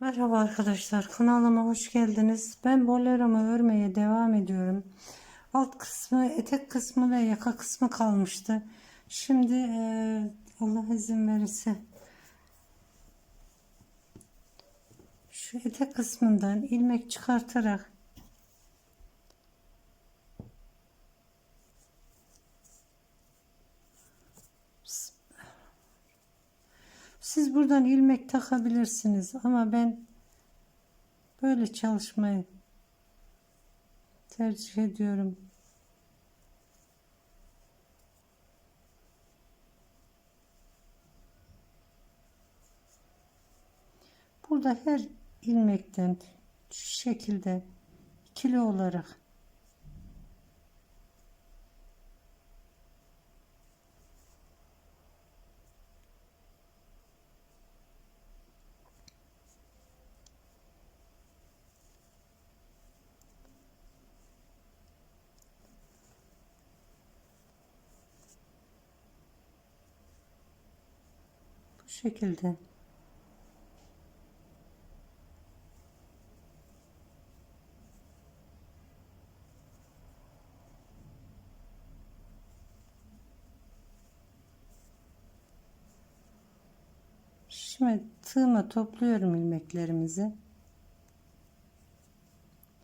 Merhaba arkadaşlar kanalıma hoş geldiniz. Ben boleromu örmeye devam ediyorum. Alt kısmı etek kısmı ve yaka kısmı kalmıştı. Şimdi eee, Allah izin verirse şu etek kısmından ilmek çıkartarak Siz buradan ilmek takabilirsiniz ama ben böyle çalışmayı tercih ediyorum. Burada her ilmekten şu şekilde ikili olarak bu şekilde Şimdi tığıma topluyorum ilmeklerimizi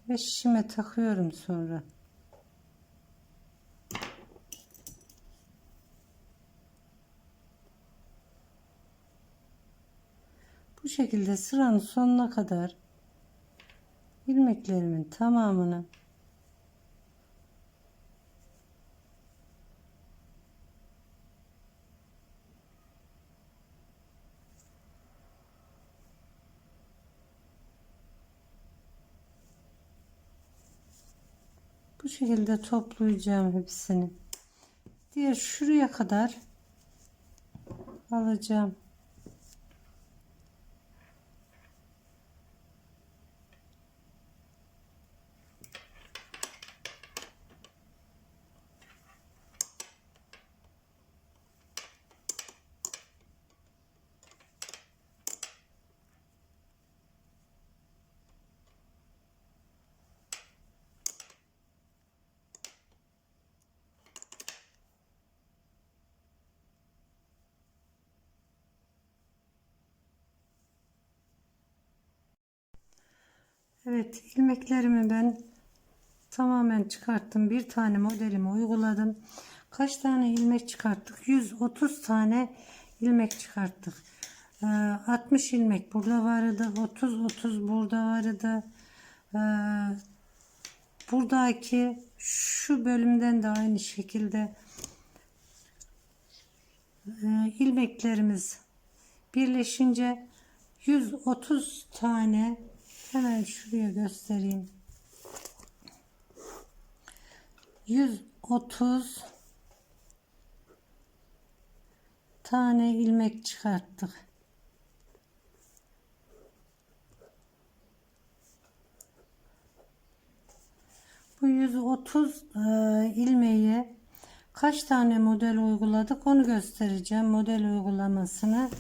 ve şişime takıyorum sonra. Bu şekilde sıranın sonuna kadar ilmeklerimin tamamını bu şekilde toplayacağım hepsini. Diğer şuraya kadar alacağım. Evet ilmeklerimi ben tamamen çıkarttım. Bir tane modelimi uyguladım. Kaç tane ilmek çıkarttık? 130 tane ilmek çıkarttık. Ee, 60 ilmek burada vardı. 30 30 burada vardı. Ee, buradaki şu bölümden de aynı şekilde e, ilmeklerimiz birleşince 130 tane hemen şuraya göstereyim. 130 tane ilmek çıkarttık. Bu 130 e, ilmeği kaç tane model uyguladık onu göstereceğim. Model uygulamasını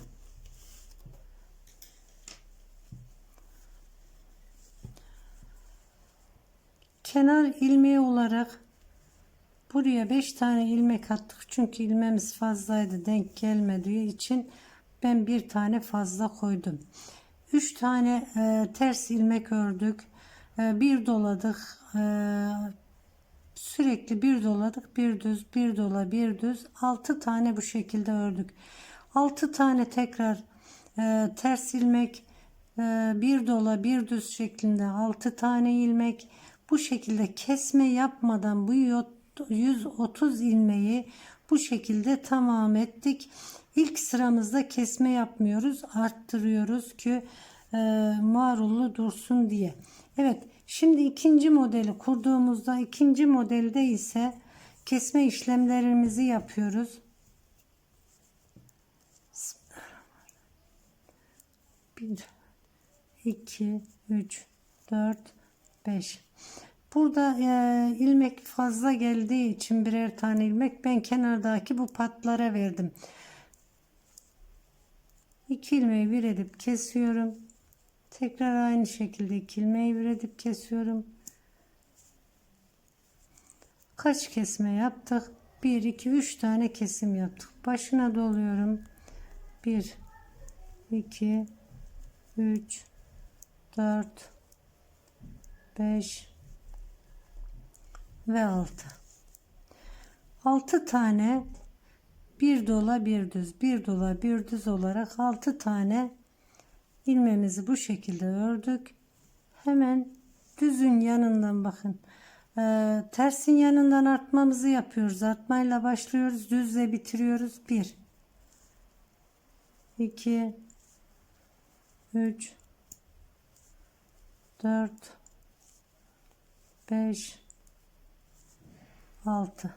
kenar ilmeği olarak buraya 5 tane ilmek attık. Çünkü ilmemiz fazlaydı denk gelmediği için ben bir tane fazla koydum. 3 tane e, ters ilmek ördük. E, bir doladık e, sürekli bir doladık. Bir düz bir dola bir düz. 6 tane bu şekilde ördük. 6 tane tekrar e, ters ilmek e, bir dola bir düz şeklinde 6 tane ilmek bu şekilde kesme yapmadan bu 130 ilmeği bu şekilde tamam ettik. İlk sıramızda kesme yapmıyoruz. Arttırıyoruz ki e, marullu dursun diye. Evet şimdi ikinci modeli kurduğumuzda ikinci modelde ise kesme işlemlerimizi yapıyoruz. 1 2 3 4 5 Burada e, ilmek fazla geldiği için birer tane ilmek ben kenardaki bu patlara verdim. 2 ilmeği bir edip kesiyorum. Tekrar aynı şekilde iki ilmeği bir edip kesiyorum. Kaç kesme yaptık? 1 2 3 tane kesim yaptık. Başına doluyorum. 1 2 3 4 5 ve 6 6 tane bir dola bir düz bir dola bir düz olarak 6 tane ilmeğimizi bu şekilde ördük. Hemen düzün yanından bakın. Ee, tersin yanından artmamızı yapıyoruz. Artmayla başlıyoruz. Düzle bitiriyoruz. 1 2 3 4 5 6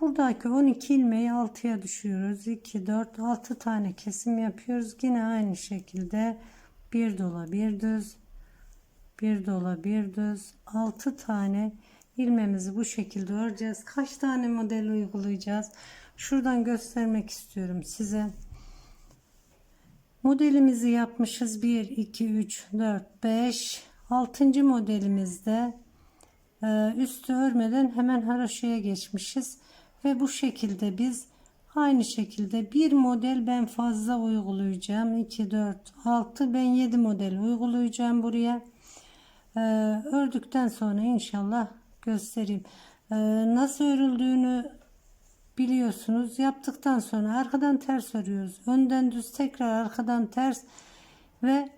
buradaki 12 ilmeği 6'ya düşüyoruz 2 4 6 tane kesim yapıyoruz yine aynı şekilde bir dola bir düz bir dola bir düz 6 tane ilmemizi bu şekilde öreceğiz kaç tane model uygulayacağız şuradan göstermek istiyorum size Modelimizi yapmışız. 1, 2, 3, 4, 5. 6. modelimizde üstü örmeden hemen haroşaya geçmişiz. Ve bu şekilde biz aynı şekilde bir model ben fazla uygulayacağım. 2, 4, 6 ben 7 model uygulayacağım buraya. E, ördükten sonra inşallah göstereyim. E, nasıl örüldüğünü biliyorsunuz. Yaptıktan sonra arkadan ters örüyoruz. Önden düz tekrar arkadan ters ve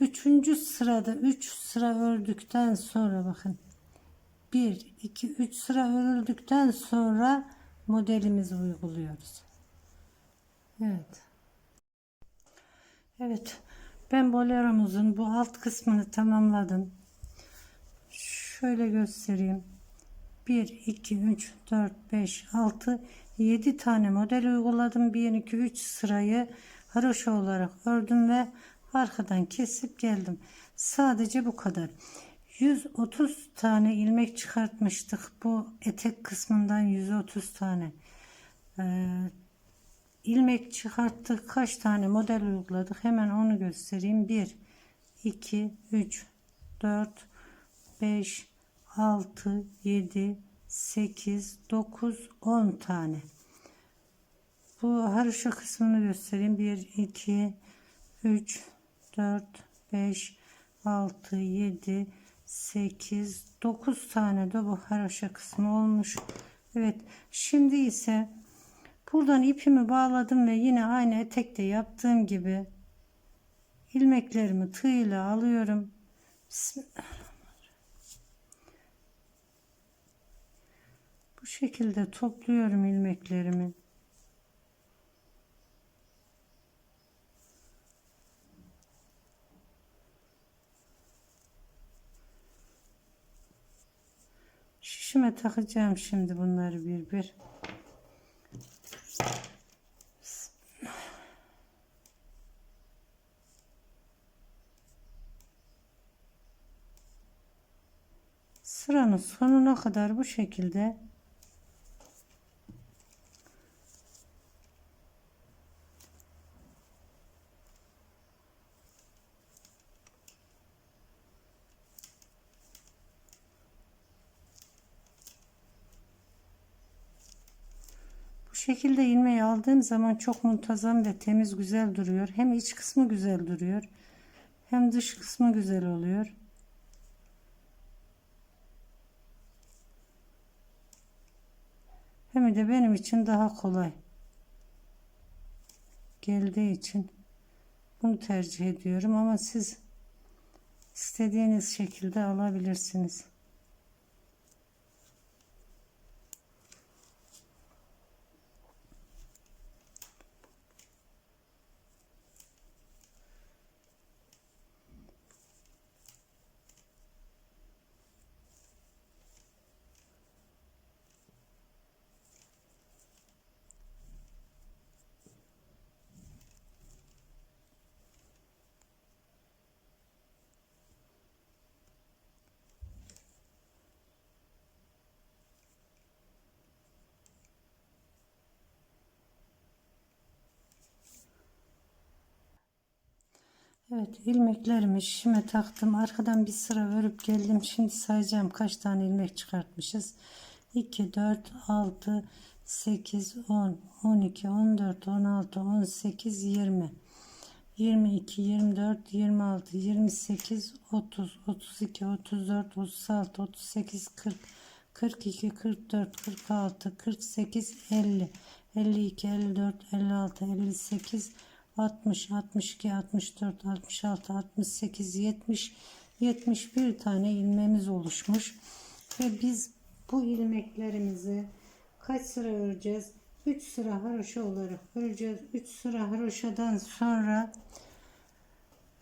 üçüncü sırada 3 sıra ördükten sonra bakın 1 2 3 sıra örüldükten sonra modelimizi uyguluyoruz. Evet. Evet. Ben boleromuzun bu alt kısmını tamamladım. Şöyle göstereyim. 1, 2, 3, 4, 5, 6, 7 tane model uyguladım. 1, 2, 3 sırayı haroşa olarak ördüm ve arkadan kesip geldim. Sadece bu kadar. 130 tane ilmek çıkartmıştık. Bu etek kısmından 130 tane. Ee, ilmek çıkarttık. Kaç tane model uyguladık? Hemen onu göstereyim. 1, 2, 3, 4, 5, 6, 7, 8, 9, 10 tane. Bu haroşa kısmını göstereyim. 1, 2, 3, 4, 5, 6, 7, 8, 9 tane de bu haroşa kısmı olmuş. Evet. Şimdi ise buradan ipimi bağladım ve yine aynı etekte yaptığım gibi ilmeklerimi tığ ile alıyorum. Bu şekilde topluyorum ilmeklerimi. Şişime takacağım şimdi bunları bir bir. Sıranın sonuna kadar bu şekilde şekilde ilmeği aldığım zaman çok muntazam ve temiz güzel duruyor. Hem iç kısmı güzel duruyor. Hem dış kısmı güzel oluyor. Hem de benim için daha kolay geldiği için bunu tercih ediyorum ama siz istediğiniz şekilde alabilirsiniz. Evet ilmeklerimi şişime taktım. Arkadan bir sıra örüp geldim. Şimdi sayacağım kaç tane ilmek çıkartmışız. 2, 4, 6, 8, 10, 12, 14, 16, 18, 20. 22, 24, 26, 28, 30, 32, 34, 36, 38, 40, 42, 44, 46, 48, 50, 52, 54, 56, 58, 60, 62, 64, 66, 68, 70, 71 tane ilmeğimiz oluşmuş. Ve biz bu ilmeklerimizi kaç sıra öreceğiz? 3 sıra haroşa olarak öreceğiz. 3 sıra haroşadan sonra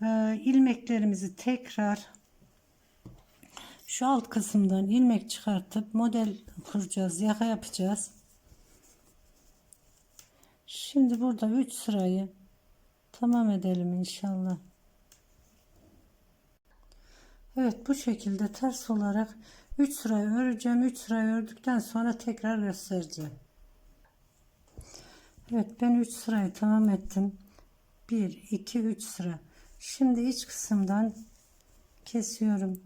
e, ilmeklerimizi tekrar şu alt kısımdan ilmek çıkartıp model kuracağız. Yaka yapacağız. Şimdi burada 3 sırayı tamam edelim inşallah. Evet bu şekilde ters olarak 3 sırayı öreceğim. 3 sırayı ördükten sonra tekrar göstereceğim. Evet ben 3 sırayı tamam ettim. 1 2 3 sıra. Şimdi iç kısımdan kesiyorum.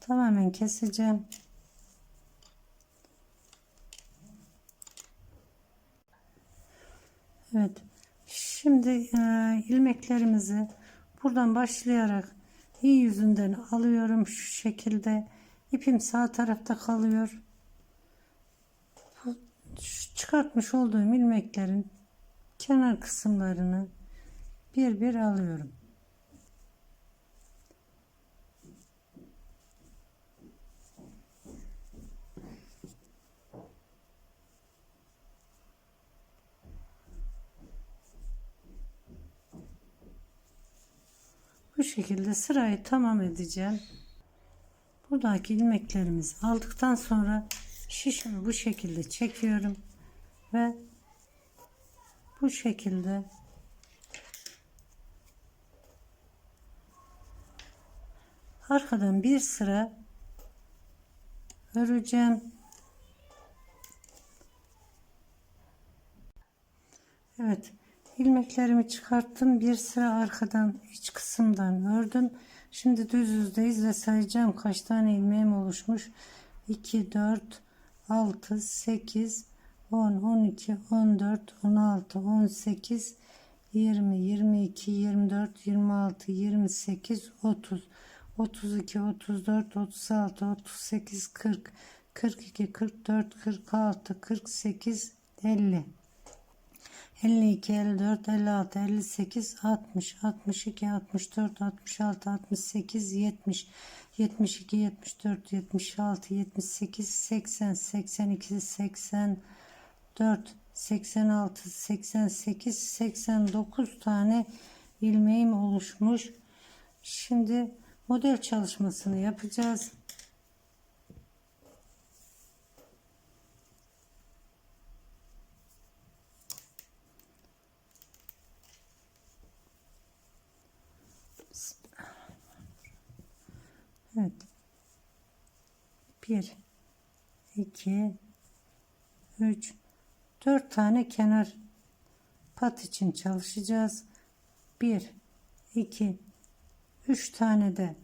Tamamen keseceğim. Evet. Şimdi e, ilmeklerimizi buradan başlayarak iyi yüzünden alıyorum şu şekilde. İpim sağ tarafta kalıyor. Çıkartmış olduğum ilmeklerin kenar kısımlarını bir bir alıyorum. Bu şekilde sırayı tamam edeceğim. Buradaki ilmeklerimizi aldıktan sonra şişimi bu şekilde çekiyorum ve bu şekilde arkadan bir sıra öreceğim. Evet ilmeklerimi çıkarttım. Bir sıra arkadan iç kısımdan ördüm. Şimdi düz yüzdeyiz ve sayacağım kaç tane ilmeğim oluşmuş. 2 4 6 8 10 12 14 16 18 20 22 24 26 28 30 32 34 36 38 40 42 44 46 48 50 52, 54, 56, 58, 60, 62, 64, 66, 68, 70, 72, 74, 76, 78, 80, 82, 84, 86, 88, 89 tane ilmeğim oluşmuş. Şimdi model çalışmasını yapacağız. Evet. 1 2 3 4 tane kenar pat için çalışacağız. 1 2 3 tane de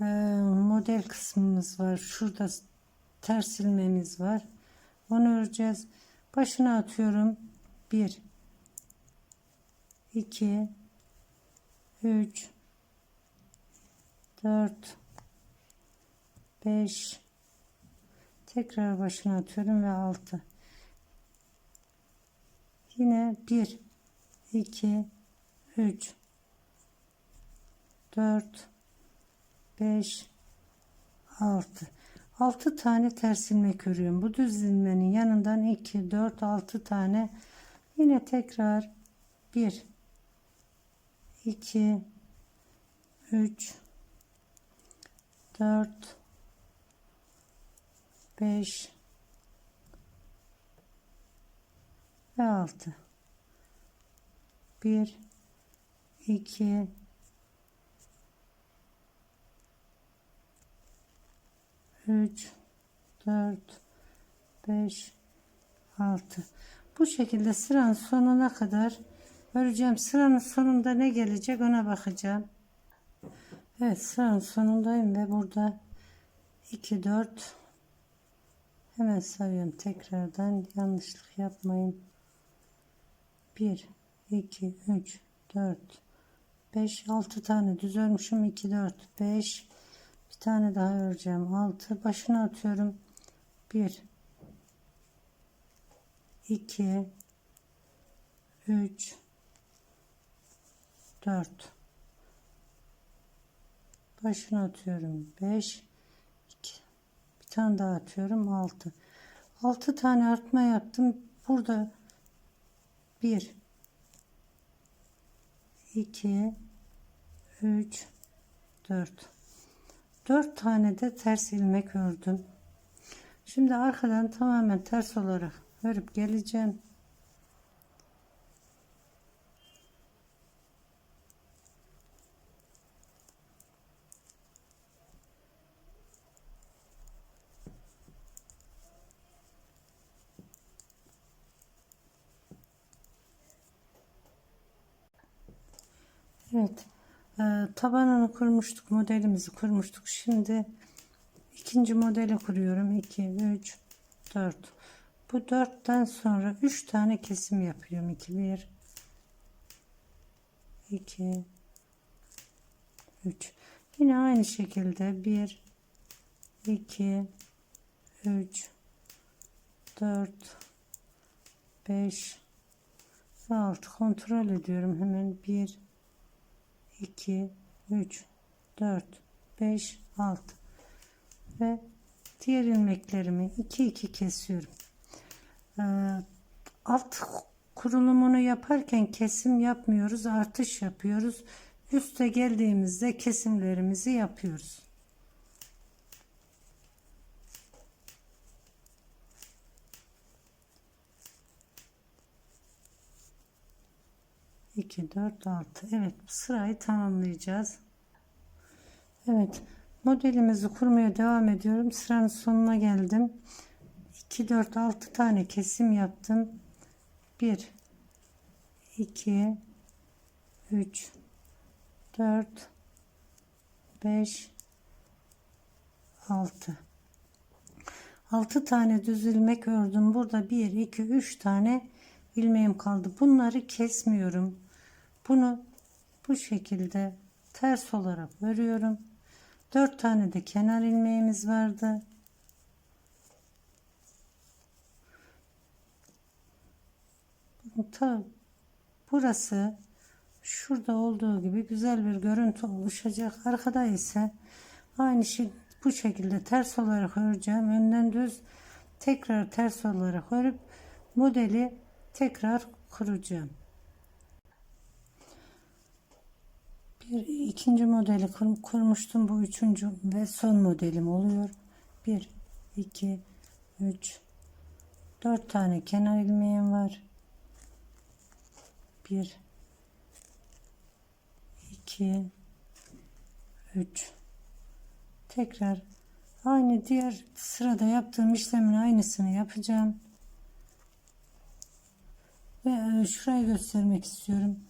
e, model kısmımız var. Şurada ters ilmemiz var. Onu öreceğiz. Başına atıyorum. 1 2 3 4 5 tekrar başına atıyorum ve 6 yine 1 2 3 4 5 6 6 tane ters ilmek örüyorum bu düz ilmenin yanından 2 4 6 tane. Yine tekrar 1 2 3 4 5 ve 6 1 2 3 4 5 6 Bu şekilde sıranın sonuna kadar öreceğim. Sıranın sonunda ne gelecek ona bakacağım. Evet sıranın sonundayım ve burada 2 4 hemen sayıyorum. Tekrardan yanlışlık yapmayın. 1 2 3 4 5 6 tane düz örmüşüm. 2 4 5 bir tane daha öreceğim. 6 başına atıyorum. 1 2 3 4 başına atıyorum. 5 2 bir tane daha atıyorum 6 6 tane artma yaptım. Burada 1 2 3 4 4 tane de ters ilmek ördüm. Şimdi arkadan tamamen ters olarak örüp geleceğim Evet. Ee, tabanını kurmuştuk. Modelimizi kurmuştuk. Şimdi ikinci modeli kuruyorum. 2, 3, 4. Bu 4'ten sonra 3 tane kesim yapıyorum. 2, 1, 2, 3. Yine aynı şekilde 1, 2, 3, 4, 5 ve 6 kontrol ediyorum. Hemen 1, 2, 3, 4, 5, 6 ve diğer ilmeklerimi 2 2 kesiyorum. Ee, alt kurulumunu yaparken kesim yapmıyoruz, artış yapıyoruz. Üste geldiğimizde kesimlerimizi yapıyoruz. İki, dört, altı. Evet sırayı tamamlayacağız. Evet modelimizi kurmaya devam ediyorum. Sıranın sonuna geldim. 2, 4, 6 tane kesim yaptım. 1, 2, 3, 4, 5, 6. 6 tane düz ilmek ördüm. Burada 1, 2, 3 tane ilmeğim kaldı. Bunları kesmiyorum. Bunu bu şekilde ters olarak örüyorum. 4 tane de kenar ilmeğimiz vardı. Ta burası şurada olduğu gibi güzel bir görüntü oluşacak. Arkada ise aynı şey bu şekilde ters olarak öreceğim. Önden düz tekrar ters olarak örüp modeli tekrar kuracağım. Bir ikinci modeli kur, kurmuştum. Bu üçüncü ve son modelim oluyor. Bir, iki, üç, dört tane kenar ilmeğim var. Bir, iki, üç. Tekrar aynı diğer sırada yaptığım işlemin aynısını yapacağım. Ve e, şurayı göstermek istiyorum.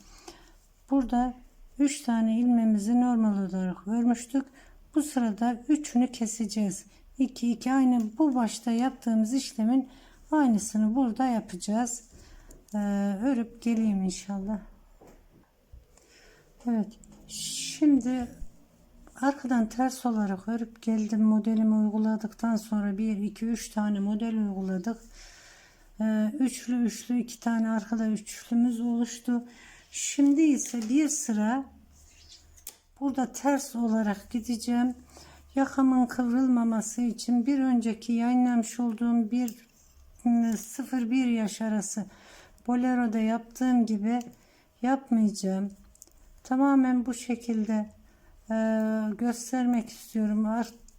Burada 3 tane ilmemizi normal olarak örmüştük. Bu sırada üçünü keseceğiz. 2 2 aynı bu başta yaptığımız işlemin aynısını burada yapacağız. Ee, örüp geleyim inşallah. Evet. Şimdi arkadan ters olarak örüp geldim. Modelimi uyguladıktan sonra 1 2 3 tane model uyguladık. Ee, üçlü üçlü iki tane arkada üçlümüz oluştu. Şimdi ise bir sıra burada ters olarak gideceğim. Yakamın kıvrılmaması için bir önceki yayınlamış olduğum bir 0-1 yaş arası bolero'da yaptığım gibi yapmayacağım. Tamamen bu şekilde e, göstermek istiyorum.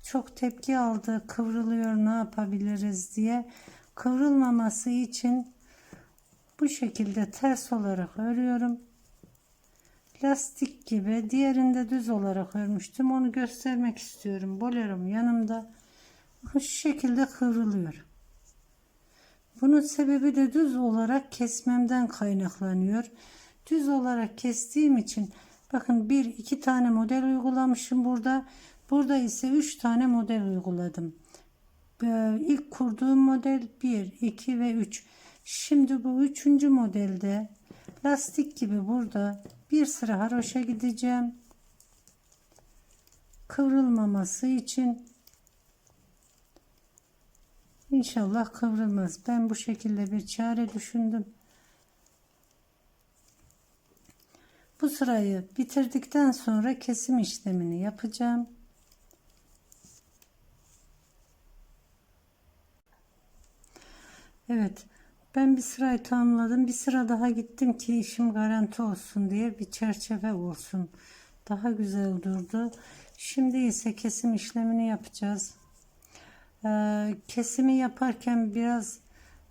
Çok tepki aldı kıvrılıyor ne yapabiliriz diye. Kıvrılmaması için bu şekilde ters olarak örüyorum. Lastik gibi diğerinde düz olarak örmüştüm. Onu göstermek istiyorum. Bolerom yanımda. Şu şekilde kıvrılıyor. Bunun sebebi de düz olarak kesmemden kaynaklanıyor. Düz olarak kestiğim için bakın bir iki tane model uygulamışım burada. Burada ise üç tane model uyguladım. Ee, İlk kurduğum model 1, 2 ve 3. Şimdi bu üçüncü modelde lastik gibi burada bir sıra haroşa gideceğim. Kıvrılmaması için İnşallah kıvrılmaz. Ben bu şekilde bir çare düşündüm. Bu sırayı bitirdikten sonra kesim işlemini yapacağım. Evet. Ben bir sırayı tamamladım. Bir sıra daha gittim ki işim garanti olsun diye bir çerçeve olsun. Daha güzel durdu. Şimdi ise kesim işlemini yapacağız. Ee, kesimi yaparken biraz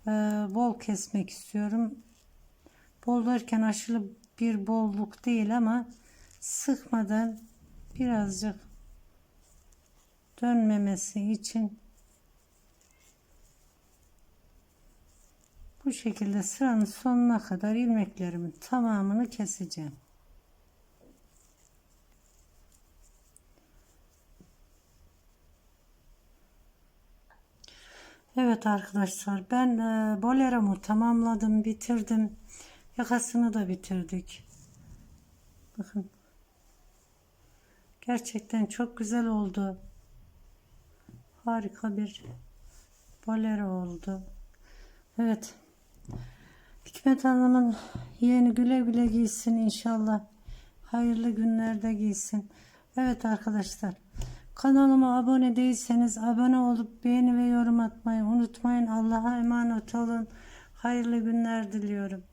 e, bol kesmek istiyorum. Bol derken aşırı bir bolluk değil ama sıkmadan birazcık dönmemesi için bu şekilde sıranın sonuna kadar ilmeklerimin tamamını keseceğim. Evet arkadaşlar ben e, boleromu tamamladım bitirdim. Yakasını da bitirdik. Bakın. Gerçekten çok güzel oldu. Harika bir bolero oldu. Evet Hikmet Hanım'ın yeğeni güle güle giysin inşallah hayırlı günlerde giysin evet arkadaşlar Kanalıma abone değilseniz abone olup beğeni ve yorum atmayı unutmayın. Allah'a emanet olun. Hayırlı günler diliyorum.